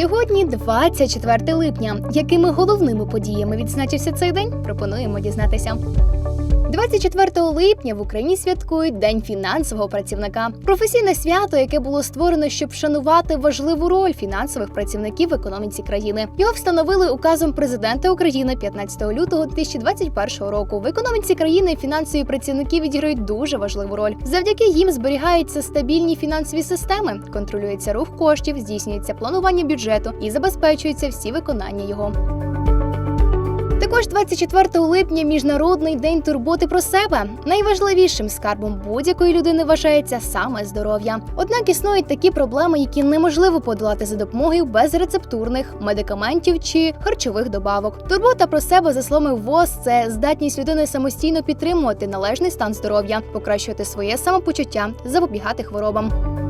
Сьогодні 24 липня. Якими головними подіями відзначився цей день? Пропонуємо дізнатися. 24 липня в Україні святкують День фінансового працівника. Професійне свято, яке було створено, щоб вшанувати важливу роль фінансових працівників в економіці країни. Його встановили указом президента України 15 лютого 2021 року. В економіці країни фінансові працівники відіграють дуже важливу роль. Завдяки їм зберігаються стабільні фінансові системи, контролюється рух коштів, здійснюється планування бюджету і забезпечується всі виконання його. Також 24 липня міжнародний день турботи про себе. Найважливішим скарбом будь-якої людини вважається саме здоров'я. Однак існують такі проблеми, які неможливо подолати за допомогою безрецептурних медикаментів чи харчових добавок. Турбота про себе, за словами ВОЗ, це здатність людини самостійно підтримувати належний стан здоров'я, покращувати своє самопочуття, запобігати хворобам.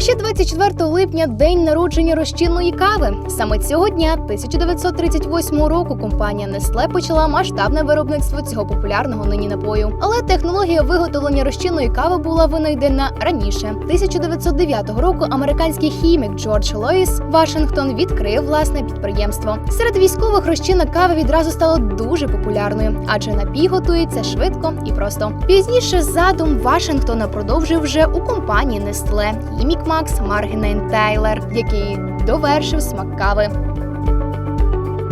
А ще 24 липня день народження розчинної кави. Саме цього дня, 1938 року, компанія Nestle почала масштабне виробництво цього популярного нині напою. Але технологія виготовлення розчинної кави була винайдена раніше. 1909 року американський хімік Джордж Лоїс Вашингтон відкрив власне підприємство. Серед військових розчинна кава відразу стала дуже популярною, адже напій готується швидко і просто. Пізніше задум Вашингтона продовжив вже у компанії Nestle хімік Макс Маргінейн Тайлер, який довершив смак кави.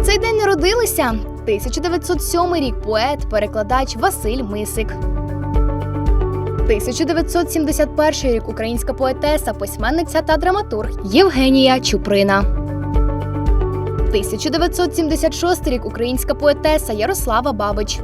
Цей день народилися 1907 рік поет, перекладач Василь Мисик. 1971 рік українська поетеса, письменниця та драматург Євгенія Чуприна. 1976 рік українська поетеса Ярослава Бабич.